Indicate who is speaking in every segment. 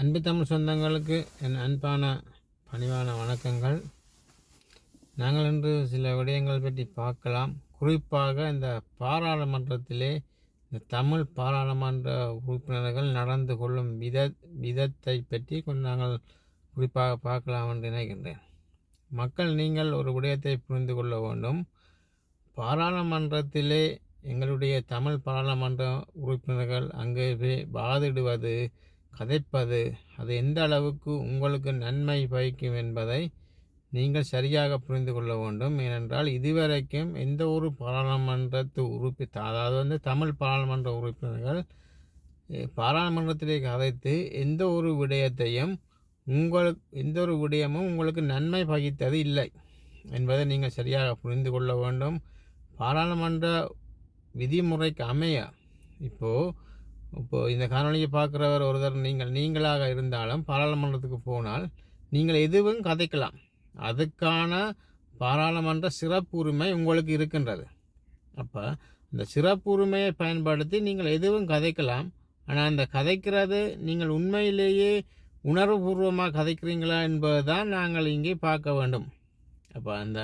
Speaker 1: அன்பு தமிழ் சொந்தங்களுக்கு என் அன்பான பணிவான வணக்கங்கள். நாங்கள் இன்று சில விடயங்கள் பற்றி பார்க்கலாம். குறிப்பாக இந்த பாராளுமன்றத்திலே இந்த தமிழ் பாராளுமன்ற உறுப்பினர்கள் நடந்து கொள்ளும் வித விதத்தை பற்றி கொஞ்சம் நாங்கள் குறிப்பாக பார்க்கலாம் என்று நினைக்கின்றேன். மக்கள் நீங்கள் ஒரு விடயத்தை புரிந்து கொள்ள வேண்டும். பாராளுமன்றத்திலே எங்களுடைய தமிழ் பாராளுமன்ற உறுப்பினர்கள் அங்கே போய் வாதிடுவது கதைப்பது. அது எந்த அளவுக்கு உங்களுக்கு நன்மை பயக்கும் என்பதை நீங்கள் சரியாக புரிந்து கொள்ள வேண்டும். ஏனென்றால் இதுவரைக்கும் எந்த ஒரு பாராளுமன்றத்து உறுப்பி அதாவது வந்து தமிழ் பாராளுமன்ற உறுப்பினர்கள் பாராளுமன்றத்திலே கதைத்து எந்த ஒரு விடயத்தையும் உங்களுக்கு எந்த ஒரு விடயமும் உங்களுக்கு நன்மை பகித்தது இல்லை என்பதை நீங்கள் சரியாக புரிந்து கொள்ள வேண்டும். பாராளுமன்ற விதிமுறைக்கு அமைய இப்போது இப்போது இந்த காணொலியை பார்க்குறவர் ஒருத்தர் நீங்கள் நீங்களாக இருந்தாலும் பாராளுமன்றத்துக்கு போனால் நீங்கள் எதுவும் கதைக்கலாம். அதுக்கான பாராளுமன்ற சிறப்புரிமை உங்களுக்கு இருக்கின்றது. அப்போ இந்த சிறப்புரிமையை பயன்படுத்தி நீங்கள் எதுவும் கதைக்கலாம். ஆனால் அந்த கதைக்கிறது நீங்கள் உண்மையிலேயே உணர்வுபூர்வமாக கதைக்கிறீங்களா என்பது தான் நாங்கள் இங்கே பார்க்க வேண்டும். அப்போ அந்த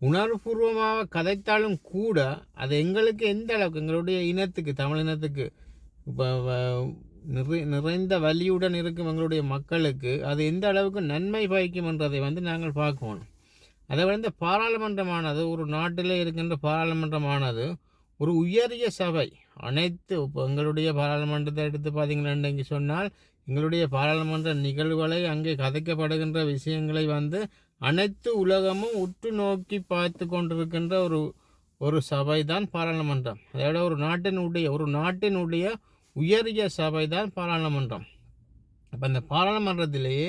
Speaker 1: உணர்வுபூர்வமாக கதைத்தாலும் கூட அது எங்களுக்கு எந்த அளவுக்கு எங்களுடைய இனத்துக்கு தமிழ் இனத்துக்கு நிறை நிறைந்த வலியுடன் இருக்கும் எங்களுடைய மக்களுக்கு அது எந்த அளவுக்கு நன்மை பயக்கும் என்றதை வந்து நாங்கள் பார்க்கணும். அதை வந்து பாராளுமன்றமானது ஒரு நாட்டிலே இருக்கின்ற பாராளுமன்றமானது ஒரு உயரிய சபை. அனைத்து இப்போ எங்களுடைய பாராளுமன்றத்தை எடுத்து பார்த்தீங்கன்னா சொன்னால் எங்களுடைய பாராளுமன்ற நிகழ்வுகளை அங்கே கதைக்கப்படுகின்ற விஷயங்களை வந்து அனைத்து உலகமும் உற்று நோக்கி பார்த்து கொண்டிருக்கின்ற ஒரு ஒரு சபை தான் பாராளுமன்றம். அதோட ஒரு நாட்டினுடைய ஒரு நாட்டினுடைய உயரிய சபை தான் பாராளுமன்றம். அப்போ அந்த பாராளுமன்றத்திலேயே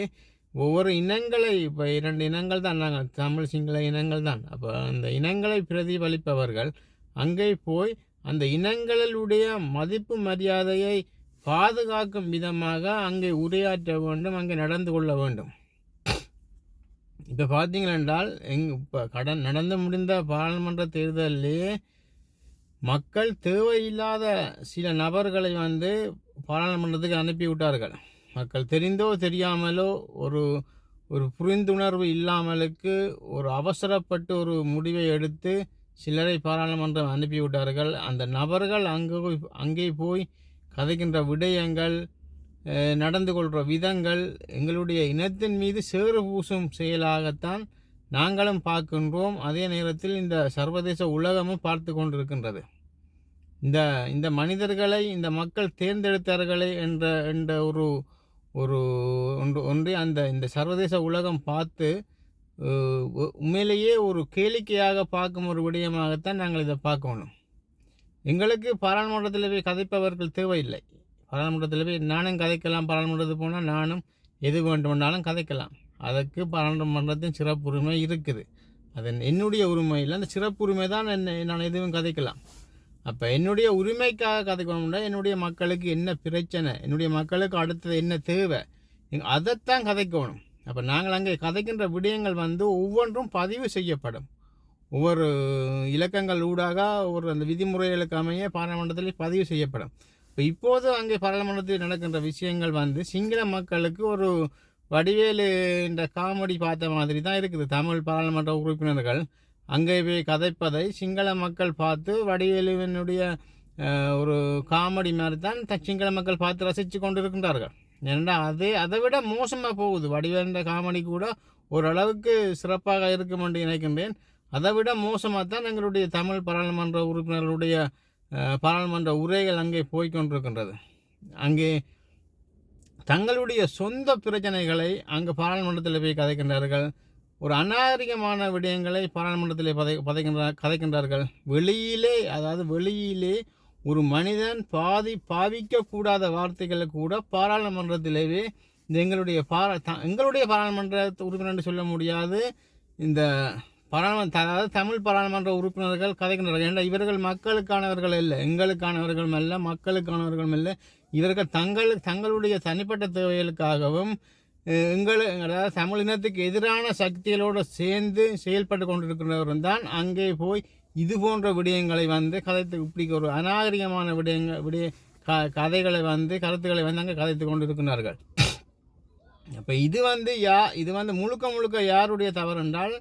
Speaker 1: ஒவ்வொரு இனங்களை இப்போ இரண்டு இனங்கள் தான் நாங்கள் தமிழ் சிங்கள இனங்கள் தான். அப்போ அந்த இனங்களை பிரதிபலிப்பவர்கள் அங்கே போய் அந்த இனங்களுடைய மதிப்பு மரியாதையை பாதுகாக்கும் விதமாக அங்கே உரையாற்ற வேண்டும் அங்கே நடந்து கொள்ள வேண்டும். இப்போ பார்த்தீங்களென்றால் எங் இப்போ கடன் நடந்து முடிந்த பாராளுமன்ற தேர்தலிலேயே மக்கள் தேவையில்லாத சில நபர்களை வந்து பாராளுமன்றத்துக்கு அனுப்பி விட்டார்கள் மக்கள் தெரிந்தோ தெரியாமலோ ஒரு ஒரு புரிந்துணர்வு இல்லாமலுக்கு ஒரு அவசரப்பட்டு ஒரு முடிவை எடுத்து சிலரை பாராளுமன்றம் அனுப்பிவிட்டார்கள். அந்த நபர்கள் அங்கே போய் அங்கே போய் கதைக்கின்ற விடயங்கள் நடந்து கொள்கிற விதங்கள் எங்களுடைய இனத்தின் மீது சேறு பூசும் செயலாகத்தான் நாங்களும் பார்க்கின்றோம். அதே நேரத்தில் இந்த சர்வதேச உலகமும் பார்த்து கொண்டிருக்கின்றது. இந்த இந்த மனிதர்களை இந்த மக்கள் தேர்ந்தெடுத்தார்களே என்ற என்ற ஒரு ஒரு ஒன்று ஒன்றை அந்த இந்த சர்வதேச உலகம் பார்த்து உ- உண்மையிலேயே ஒரு கேளிக்கையாக பார்க்கும் ஒரு விடயமாகத்தான் நாங்கள் இதை பார்க்கணும் எங்களுக்கு பாராளுமன்றத்தில் போய் கதைப்பவர்கள் தேவையில்லை. பாராளுமன்றத்தில் போய் நானும் கதைக்கலாம். பாராளுமன்றத்துக்கு போனால் நானும் எது வேண்டுமென்றாலும் கதைக்கலாம். அதற்கு பாராளுமன்றத்தின் சிறப்புரிமை இருக்குது. அது என்னுடைய உரிமையில் இல்லை. அந்த சிறப்புரிமை தான் என்ன நான் எதுவும் கதைக்கலாம். அப்போ என்னுடைய உரிமைக்காக கதைக்கணும்னா என்னுடைய மக்களுக்கு என்ன பிரச்சனை? என்னுடைய மக்களுக்கு அடுத்தது என்ன தேவை? அதைத்தான் கதைக்கணும். அப்போ நாங்கள் அங்கே கதைக்கின்ற விடயங்கள் வந்து ஒவ்வொன்றும் பதிவு செய்யப்படும். ஒவ்வொரு இலக்கங்கள் ஊடாக ஒரு அந்த விதிமுறைகளுக்கு அமைய பாராளுமன்றத்தில் பதிவு செய்யப்படும். இப்போ இப்போது அங்கே பாராளுமன்றத்தில் நடக்கின்ற விஷயங்கள் வந்து சிங்கள மக்களுக்கு ஒரு வடிவேலு இந்த காமெடி பார்த்த மாதிரி தான் இருக்குது. தமிழ் பாராளுமன்ற உறுப்பினர்கள் அங்கே போய் கதைப்பதை சிங்கள மக்கள் பார்த்து வடிவேலுவினுடைய ஒரு காமெடி மாதிரி தான் சிங்கள மக்கள் பார்த்து ரசித்து கொண்டு இருக்கின்றார்கள் ஏன்னா அதே அதை விட மோசமாக போகுது. வடிவேலுன்ற காமெடி கூட ஓரளவுக்கு சிறப்பாக இருக்கும் என்று நினைக்கின்றேன். அதை விட மோசமாக தான் எங்களுடைய தமிழ் பாராளுமன்ற உறுப்பினர்களுடைய பாராளுமன்ற உரைகள் அங்கே போய்க்கொண்டிருக்கின்றது அங்கே தங்களுடைய சொந்த பிரச்சனைகளை அங்கு பாராளுமன்றத்தில் போய் கதைக்கின்றார்கள். ஒரு அநாகரிகமான விடயங்களை பாராளுமன்றத்தில் பதை பதைக்கின்ற கதைக்கின்றார்கள். வெளியிலே அதாவது வெளியிலே ஒரு மனிதன் பாதி பாவிக்கக்கூடாத வார்த்தைகளை கூட பாராளுமன்றத்திலேயே இந்த எங்களுடைய பாரா த- எங்களுடைய பாராளுமன்ற உறுப்பினர் என்று சொல்ல முடியாது. இந்த பாராளுமன்ற அதாவது தமிழ் பாராளுமன்ற உறுப்பினர்கள் கதைக்கின்றார்கள். ஏன்னா இவர்கள் மக்களுக்கானவர்கள் இல்லை எங்களுக்கானவர்களும் அல்ல மக்களுக்கானவர்களும் இல்லை இவர்கள் தங்கள் தங்களுடைய தனிப்பட்ட தேவைகளுக்காகவும் எங்களை அதாவது தமிழினத்துக்கு எதிரான சக்திகளோடு சேர்ந்து செயல்பட்டு கொண்டிருக்கிறவரும் தான் அங்கே போய் இது போன்ற விடயங்களை வந்து கதைத்து இப்படி ஒரு அநாகரிகமான விடயங்கள் விடய க கதைகளை வந்து கருத்துக்களை வந்து அங்கே கதைத்து கொண்டிருக்கிறார்கள். அப்போ இது வந்து யா இது வந்து முழுக்க முழுக்க யாருடைய தவறு என்றால்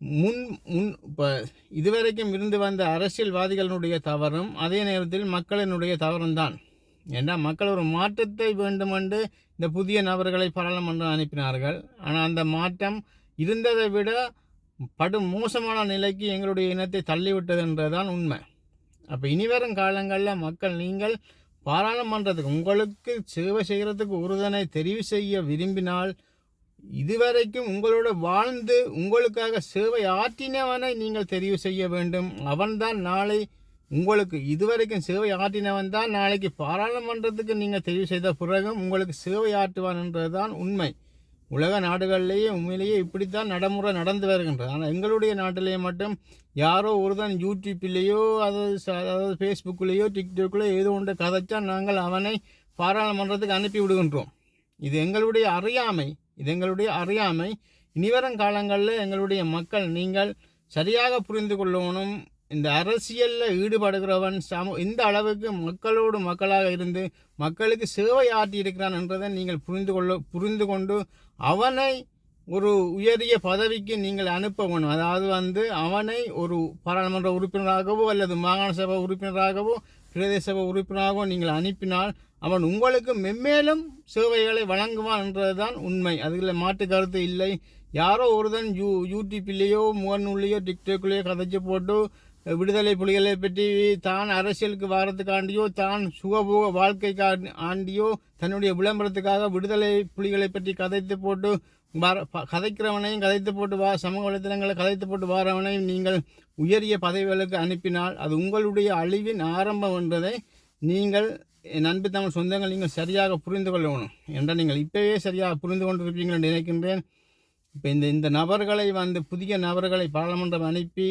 Speaker 1: முன் முன் இப்போ இதுவரைக்கும் இருந்து வந்த அரசியல்வாதிகளினுடைய தவறும் அதே நேரத்தில் மக்களினுடைய தவறும் தான். ஏன்னா மக்கள் ஒரு மாற்றத்தை வேண்டுமென்று இந்த புதிய நபர்களை பாராளுமன்றம் அனுப்பினார்கள். ஆனால் அந்த மாற்றம் இருந்ததை விட படு மோசமான நிலைக்கு எங்களுடைய இனத்தை தள்ளிவிட்டது என்றதுதான் உண்மை. அப்போ இனிவரும் காலங்களில் மக்கள் நீங்கள் பாராளுமன்றத்துக்கு உங்களுக்கு சேவை செய்கிறதுக்கு ஒருதனை தெரிவு செய்ய விரும்பினால் இதுவரைக்கும் உங்களோட வாழ்ந்து உங்களுக்காக சேவை ஆற்றினவனை நீங்கள் தெரிவு செய்ய வேண்டும். அவன்தான் நாளை உங்களுக்கு இதுவரைக்கும் சேவை ஆற்றினவன் தான். நாளைக்கு பாராளுமன்றத்துக்கு நீங்கள் தெரிவு செய்த பிறகும் உங்களுக்கு சேவை ஆற்றுவான் என்றதுதான் உண்மை. உலக நாடுகளிலேயே உண்மையிலேயே இப்படித்தான் நடைமுறை நடந்து வருகின்றது. ஆனால் எங்களுடைய நாட்டிலேயே மட்டும் யாரோ ஒருதான் யூடியூப்பிலேயோ அதாவது அதாவது ஃபேஸ்புக்கிலேயோ டிக்டாக்லேயோ ஏதோ ஒன்று கதைச்சா நாங்கள் அவனை பாராளுமன்றத்துக்கு அனுப்பி விடுகின்றோம் இது எங்களுடைய அறியாமை. இது எங்களுடைய அறியாமை. இனிவரும் காலங்களில் எங்களுடைய மக்கள் நீங்கள் சரியாக புரிந்து கொள்ளணும். இந்த அரசியலில் ஈடுபடுகிறவன் சம இந்த அளவுக்கு மக்களோடு மக்களாக இருந்து மக்களுக்கு சேவை ஆற்றி இருக்கிறான் என்றதை நீங்கள் புரிந்து கொள்ள புரிந்து கொண்டு அவனை ஒரு உயரிய பதவிக்கு நீங்கள் அனுப்ப வேணும். அதாவது வந்து அவனை ஒரு பாராளுமன்ற உறுப்பினராகவோ அல்லது மாகாண சபை உறுப்பினராகவோ பிரதேச சபை உறுப்பினராகவோ நீங்கள் அனுப்பினால் அவன் உங்களுக்கு மென்மேலும் சேவைகளை வழங்குவான் என்றதுதான் உண்மை. அதில் மாற்று கருத்து இல்லை. யாரோ ஒருதன் யூ யூடியூப்லேயோ முகநூல்லையோ டிக்டாக்லேயோ கதைச்சு போட்டு விடுதலை புலிகளை பற்றி தான் அரசியலுக்கு வாரத்துக்காண்டியோ தான் சுகபோக வாழ்க்கைக்கு ஆண்டியோ தன்னுடைய விளம்பரத்துக்காக விடுதலை புலிகளை பற்றி கதைத்து போட்டு வர கதைக்கிறவனையும் கதைத்து போட்டு வா சமூக வலைத்தளங்களை கதைத்து போட்டு வாரவனையும் நீங்கள் உயரிய பதவிகளுக்கு அனுப்பினால் அது உங்களுடைய அழிவின் ஆரம்பம் என்பதை நீங்கள் நண்பு தமிழ் சொந்தங்கள் நீங்கள் சரியாக புரிந்து கொள்ளணும் என்றால் நீங்கள் இப்போவே சரியாக புரிந்து கொண்டிருப்பீங்கள் நினைக்கின்றேன். இப்போ இந்த இந்த நபர்களை வந்து புதிய நபர்களை பாராளுமன்றம் அனுப்பி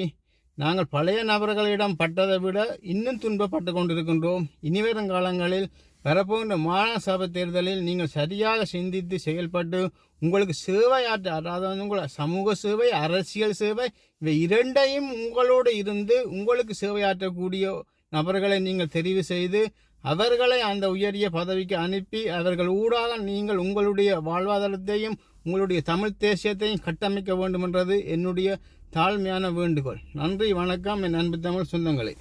Speaker 1: நாங்கள் பழைய நபர்களிடம் பட்டதை விட இன்னும் துன்பப்பட்டு கொண்டிருக்கின்றோம். இனிவரும் காலங்களில் பெறப்போகின்ற மாநில சபை தேர்தலில் நீங்கள் சரியாக சிந்தித்து செயல்பட்டு உங்களுக்கு சேவை ஆற்ற அதாவது வந்து உங்களை சமூக சேவை அரசியல் சேவை இவை இரண்டையும் உங்களோடு இருந்து உங்களுக்கு சேவையாற்றக்கூடிய நபர்களை நீங்கள் தெரிவு செய்து அவர்களை அந்த உயரிய பதவிக்கு அனுப்பி அவர்கள் ஊடாக நீங்கள் உங்களுடைய வாழ்வாதாரத்தையும் உங்களுடைய தமிழ் தேசியத்தையும் கட்டமைக்க வேண்டுமென்றது என்னுடைய தாழ்மையான வேண்டுகோள். நன்றி வணக்கம் என் அன்பு தமிழ் சொந்தங்களே.